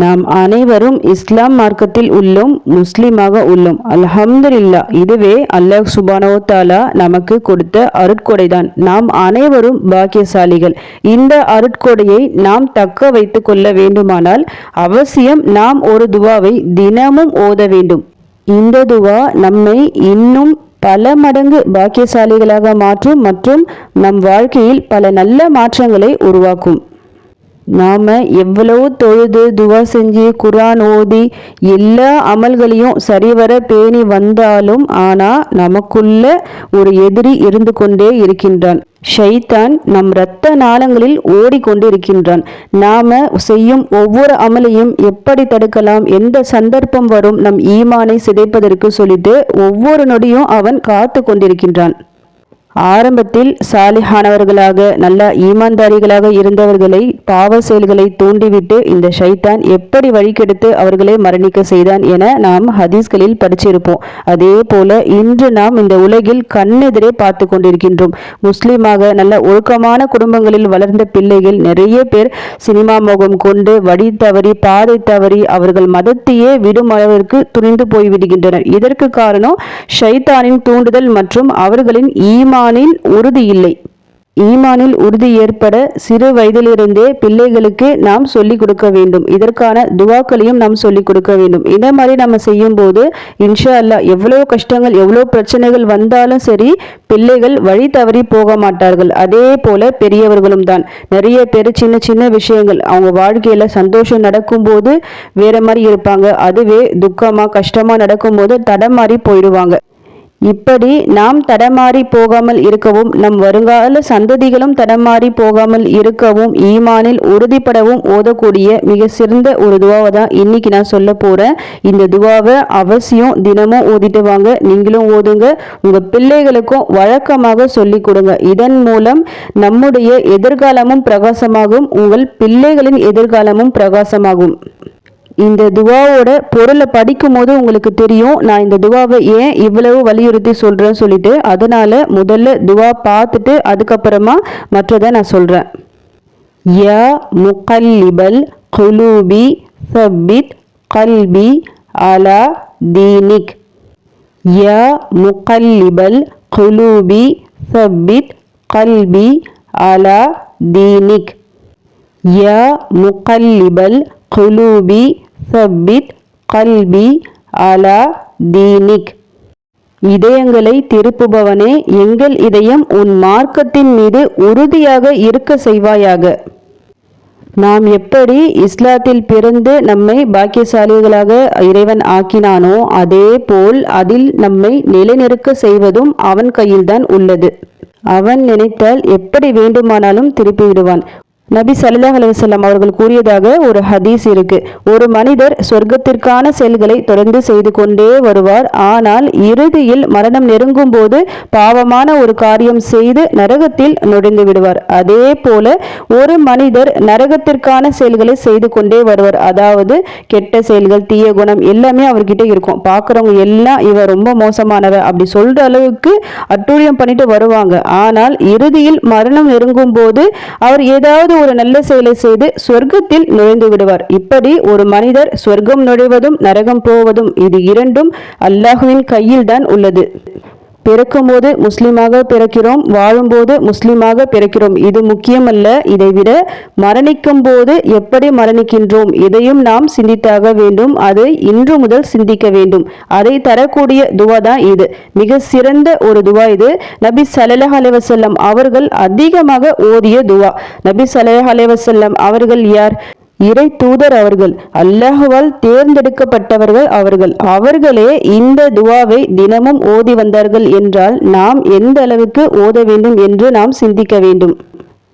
நாம் அனைவரும் இஸ்லாம் மார்க்கத்தில் உள்ளோம் முஸ்லீமாக உள்ளோம். அல்ஹம்துலில்லா இதுவே அல்லாஹ் சுபானோ தாலா நமக்கு கொடுத்த அருட்கொடைதான். நாம் அனைவரும் பாக்கியசாலிகள். இந்த அருட்கொடையை நாம் தக்க வைத்து கொள்ள வேண்டுமானால் அவசியம் நாம் ஒரு துவாவை தினமும் ஓத வேண்டும். இந்த துவா நம்மை இன்னும் பல மடங்கு பாக்கியசாலிகளாக மாற்றும் மற்றும் நம் வாழ்க்கையில் பல நல்ல மாற்றங்களை உருவாக்கும். நாம் எவ்வளவு தொழுது துவா செஞ்சு குரான் ஓதி எல்லா அமல்களையும் சரிவர பேணி வந்தாலும் ஆனால் நமக்குள்ள ஒரு எதிரி இருந்து கொண்டே இருக்கின்றான். ஷைத்தான் நம் இரத்த நாளங்களில் ஓடிக்கொண்டு இருக்கின்றான் நாம செய்யும் ஒவ்வொரு அமலையும் எப்படி தடுக்கலாம் எந்த சந்தர்ப்பம் வரும் நம் ஈமானை சிதைப்பதற்கு சொல்லிட்டு ஒவ்வொரு நொடியும் அவன் காத்து கொண்டிருக்கின்றான் ஆரம்பத்தில் சாலிஹானவர்களாக நல்ல ஈமான்தாரிகளாக இருந்தவர்களை பாவ செயல்களை தூண்டிவிட்டு இந்த ஷைத்தான் எப்படி வழிகெடுத்து அவர்களை மரணிக்க செய்தான் என நாம் ஹதீஸ்களில் படிச்சிருப்போம். அதே போல இன்று நாம் இந்த உலகில் கண்ணெதிரே பார்த்து கொண்டிருக்கின்றோம். முஸ்லீமாக நல்ல ஒழுக்கமான குடும்பங்களில் வளர்ந்த பிள்ளைகள் நிறைய பேர் சினிமா முகம் கொண்டு வழி தவறி பாதை தவறி அவர்கள் மதத்தையே விடும் அளவிற்கு துணிந்து போய்விடுகின்றனர். இதற்கு காரணம் ஷைத்தானின் தூண்டுதல் மற்றும் அவர்களின் ஈமா ஈமானில் உறுதி இல்லை. ஈமானில் உறுதி ஏற்பட சிறு வயதிலிருந்தே பிள்ளைகளுக்கு நாம் சொல்லிக் கொடுக்க வேண்டும். இதற்கான துவாக்களையும் நாம் சொல்லிக் கொடுக்க வேண்டும். இந்த மாதிரி நம்ம செய்யும் போது இன்ஷா அல்லா எவ்வளோ கஷ்டங்கள் எவ்வளோ பிரச்சனைகள் வந்தாலும் சரி பிள்ளைகள் வழி தவறி போக மாட்டார்கள். அதே போல பெரியவர்களும் தான். நிறைய பேர் சின்ன சின்ன விஷயங்கள் அவங்க வாழ்க்கையில சந்தோஷம் நடக்கும்போது வேற மாதிரி இருப்பாங்க. அதுவே துக்கமா கஷ்டமா நடக்கும்போது தடமாறி போயிடுவாங்க. இப்படி நாம் தடமாறி போகாமல் இருக்கவும் நம் வருங்கால சந்ததிகளும் தடமாறி போகாமல் இருக்கவும் ஈமானில் உறுதிப்படவும் ஓதக்கூடிய மிக சிறந்த ஒரு துவாவை தான் இன்னைக்கு நான் சொல்ல போறேன். இந்த துவாவை அவசியம் தினமும் ஓதிட்டு வாங்க. நீங்களும் ஓதுங்க. உங்க பிள்ளைகளுக்கும் வழக்கமாக சொல்லி கொடுங்க. இதன் மூலம் நம்முடைய எதிர்காலமும் பிரகாசமாகும். உங்கள் பிள்ளைகளின் எதிர்காலமும் பிரகாசமாகும். இந்த துவாவோட பொருளை படிக்கும் போது உங்களுக்கு தெரியும் நான் இந்த துவாவை ஏன் இவ்வளவு வலியுறுத்தி சொல்கிறேன்னு சொல்லிட்டு அதனால முதல்ல துவா பார்த்துட்டு அதுக்கப்புறமா மற்றதை நான் சொல்கிறேன் யா முகல்லிபல் குலூபி சப்பித் கல்பி அலா தீனிக். யா முகல்லிபல் குலூபி சப்பித் கல்பி அலா தீனிக். யா முகல்லிபல் குலூபி சப்பித் கல்பி அலா தீனிக் இதயங்களை திருப்புபவனே எங்கள் இதயம் உன் மார்க்கத்தின் மீது உறுதியாக இருக்க செய்வாயாக நாம் எப்படி இஸ்லாத்தில் பிறந்து நம்மை பாக்கியசாலிகளாக இறைவன் ஆக்கினானோ அதே போல் அதில் நம்மை நிலைநிறுக்க செய்வதும் அவன் கையில்தான் உள்ளது அவன் நினைத்தால் எப்படி வேண்டுமானாலும் திருப்பி விடுவான் நபி சல்லாஹ் அலுவலம் அவர்கள் கூறியதாக ஒரு ஹதீஸ் இருக்கு. ஒரு மனிதர் சொர்க்கத்திற்கான செயல்களை தொடர்ந்து செய்து கொண்டே வருவார். ஆனால் இறுதியில் மரணம் நெருங்கும் போது பாவமான ஒரு காரியம் செய்து நரகத்தில் நுழைந்து விடுவார். அதே போல ஒரு மனிதர் நரகத்திற்கான செயல்களை செய்து கொண்டே வருவார். அதாவது கெட்ட செயல்கள் தீய குணம் எல்லாமே அவர்கிட்ட இருக்கும். பார்க்குறவங்க எல்லாம் இவர் ரொம்ப மோசமானவர் அப்படி சொல்ற அளவுக்கு அட்டூழியம் பண்ணிட்டு வருவாங்க. ஆனால் இறுதியில் மரணம் நெருங்கும் போது அவர் ஏதாவது ஒரு நல்ல செயலை செய்து சொர்க்கத்தில் நுழைந்து விடுவார். இப்படி ஒரு மனிதர் சொர்க்கம் நுழைவதும் நரகம் போவதும் இது இரண்டும் அல்லாஹுவின் கையில்தான் உள்ளது. பிறக்கும் போது முஸ்லீமாக பிறக்கிறோம் வாழும்போது முஸ்லீமாக பிறக்கிறோம். இது முக்கியமல்ல. இதைவிட மரணிக்கும் போது எப்படி மரணிக்கின்றோம்? இதையும் நாம் சிந்தித்தாக வேண்டும். அது இன்று முதல் சிந்திக்க வேண்டும். அதை தரக்கூடிய துவா தான் இது. மிக சிறந்த ஒரு துவா இது. நபி சலலஹ் அலைவசல்லம் அவர்கள் அதிகமாக ஓதிய துவா. நபி சல்லாஹ் அலைவசல்லம் அவர்கள் யார்? இறை தூதர் அவர்கள் அல்லாஹுவால் தேர்ந்தெடுக்கப்பட்டவர்கள் அவர்கள். அவர்களே இந்த துவாவை தினமும் ஓதி வந்தார்கள் என்றால் நாம் எந்த அளவுக்கு ஓத வேண்டும் என்று நாம் சிந்திக்க வேண்டும்.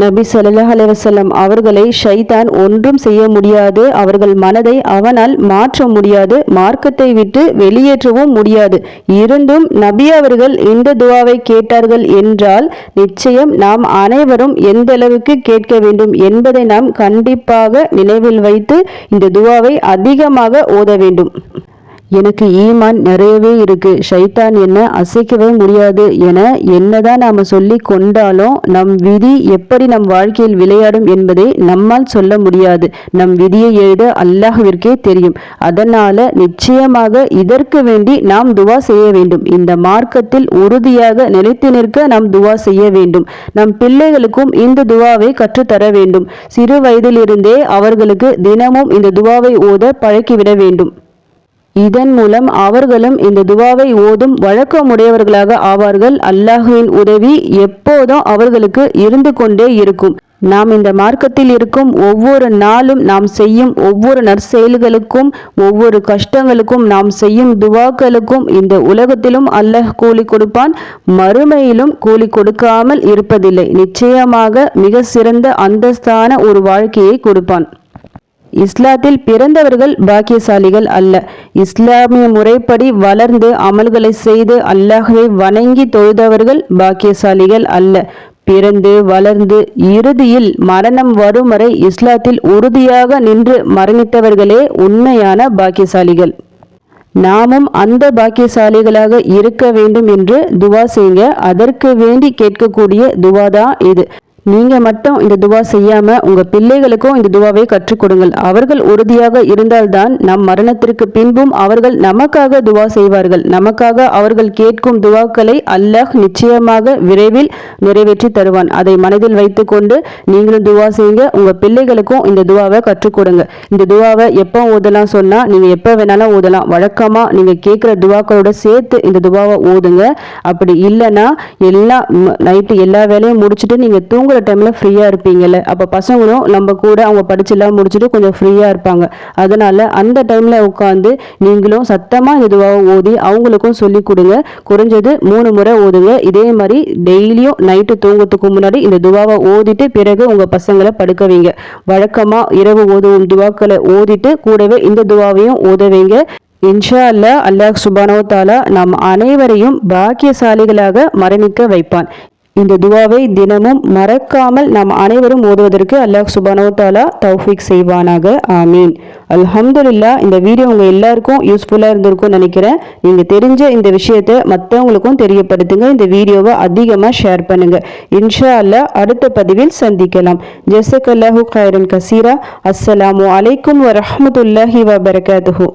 நபி சல்லாஹ் அலைவசல்லம் அவர்களை ஷைதான் ஒன்றும் செய்ய முடியாது. அவர்கள் மனதை அவனால் மாற்ற முடியாது. மார்க்கத்தை விட்டு வெளியேற்றவும் முடியாது. இருந்தும் நபி அவர்கள் இந்த துவாவை கேட்டார்கள் என்றால் நிச்சயம் நாம் அனைவரும் எந்த அளவுக்கு கேட்க வேண்டும் என்பதை நாம் கண்டிப்பாக நினைவில் வைத்து இந்த துவாவை அதிகமாக ஓத வேண்டும். எனக்கு ஈமான் நிறையவே இருக்கு. ஷைத்தான் என்ன அசைக்கவே முடியாது என என்னதான் நாம சொல்லி கொண்டாலும் நம் விதி எப்படி நம் வாழ்க்கையில் விளையாடும் என்பதை நம்மால் சொல்ல முடியாது. நம் விதியை எழுத அல்லாஹ்விற்கே தெரியும். அதனால நிச்சயமாக இதற்கு வேண்டி நாம் துவா செய்ய வேண்டும். இந்த மார்க்கத்தில் உறுதியாக நிலைத்து நிற்க நாம் துவா செய்ய வேண்டும். நம் பிள்ளைகளுக்கும் இந்த துவாவை கற்றுத்தர வேண்டும். சிறு வயதிலிருந்தே அவர்களுக்கு தினமும் இந்த துவாவை ஓத பழக்கிவிட வேண்டும். இதன் மூலம் அவர்களும் இந்த துவாவை ஓதும் வழக்கமுடையவர்களாக ஆவார்கள். அல்லாஹுவின் உதவி எப்போதும் அவர்களுக்கு இருந்து கொண்டே இருக்கும். நாம் இந்த மார்க்கத்தில் இருக்கும் ஒவ்வொரு நாளும் நாம் செய்யும் ஒவ்வொரு நற்செயல்களுக்கும் ஒவ்வொரு கஷ்டங்களுக்கும் நாம் செய்யும் துவாக்களுக்கும் இந்த உலகத்திலும் அல்லாஹ் கூலி கொடுப்பான். மறுமையிலும் கூலி கொடுக்காமல் இருப்பதில்லை. நிச்சயமாக மிக சிறந்த அந்தஸ்தான ஒரு வாழ்க்கையை கொடுப்பான். இஸ்லாத்தில் பிறந்தவர்கள் பாக்கியசாலிகள் அல்ல. இஸ்லாமிய முறைப்படி வளர்ந்து அமல்களை செய்து அல்லாஹை வணங்கி தொழுதவர்கள் பாக்கியசாலிகள் அல்ல. பிறந்து வளர்ந்து இறுதியில் மரணம் வரும் வரை இஸ்லாத்தில் உறுதியாக நின்று மரணித்தவர்களே உண்மையான பாக்கியசாலிகள். நாமும் அந்த பாக்கியசாலிகளாக இருக்க வேண்டும் என்று துவா செய்யுங்க. அதற்கு வேண்டி கேட்கக்கூடிய துவா தான் இது. நீங்க மட்டும் இந்த துவா செய்யாம உங்க பிள்ளைகளுக்கும் இந்த துவாவை கற்றுக் கொடுங்கள். அவர்கள் உறுதியாக இருந்தால்தான் நம் மரணத்திற்கு பின்பும் அவர்கள் நமக்காக துவா செய்வார்கள். நமக்காக அவர்கள் கேட்கும் துவாக்களை அல்லாஹ் நிச்சயமாக விரைவில் நிறைவேற்றி தருவான். அதை மனதில் வைத்துக்கொண்டு நீங்களும் துவா செய்யுங்க. உங்க பிள்ளைகளுக்கும் இந்த துவாவை கற்றுக் கொடுங்க. இந்த துவாவை எப்போ ஓதலாம் சொன்னா நீங்க எப்போ வேணாலும் ஓதலாம். வழக்கமா நீங்க கேட்குற துவாக்களோட சேர்த்து இந்த துவாவை ஓதுங்க. அப்படி இல்லைன்னா எல்லா நைட்டு எல்லா வேலையும் முடிச்சுட்டு நீங்க தூங்குற டைமில் ஃப்ரீயாக இருப்பீங்கல்ல. அப்போ பசங்களும் நம்ம கூட அவங்க படிச்செல்லாம் முடிச்சுட்டு கொஞ்சம் ஃப்ரீயாக இருப்பாங்க. அதனால் அந்த டைமில் உட்காந்து நீங்களும் சத்தமாக இதுவாக ஓதி அவங்களுக்கும் சொல்லி கொடுங்க. குறைஞ்சது மூணு முறை ஓதுங்க. இதே மாதிரி டெய்லியும் நைட்டு தூங்கத்துக்கு முன்னாடி இந்த துவாவை ஓதிட்டு பிறகு உங்கள் பசங்களை படுக்க வைங்க. வழக்கமாக இரவு ஓதும் துவாக்களை ஓதிட்டு கூடவே இந்த துவாவையும் ஓத வைங்க. இன்ஷா அல்லா அல்லாஹ் சுபானோ தாலா நம் அனைவரையும் பாக்கியசாலிகளாக மரணிக்க வைப்பான். இந்த துவாவை தினமும் மறக்காமல் நாம் அனைவரும் ஓதுவதற்கு அல்லாஹ் சுபானோ தாலா தௌஃபிக் செய்வானாக. ஆமீன். அல்ஹம்துல்லா இந்த வீடியோ உங்கள் எல்லாருக்கும் யூஸ்ஃபுல்லாக இருந்திருக்கும்னு நினைக்கிறேன். நீங்கள் தெரிஞ்ச இந்த விஷயத்தை மற்றவங்களுக்கும் தெரியப்படுத்துங்க. இந்த வீடியோவை அதிகமாக ஷேர் பண்ணுங்க. இன்ஷா அல்லா அடுத்த பதிவில் சந்திக்கலாம். ஜெசக் அல்லாஹூ கைரன் கசீரா. அஸ்ஸலாமு அலைக்கும் வரஹமத்துல்லாஹி வபரகாத்துஹூ.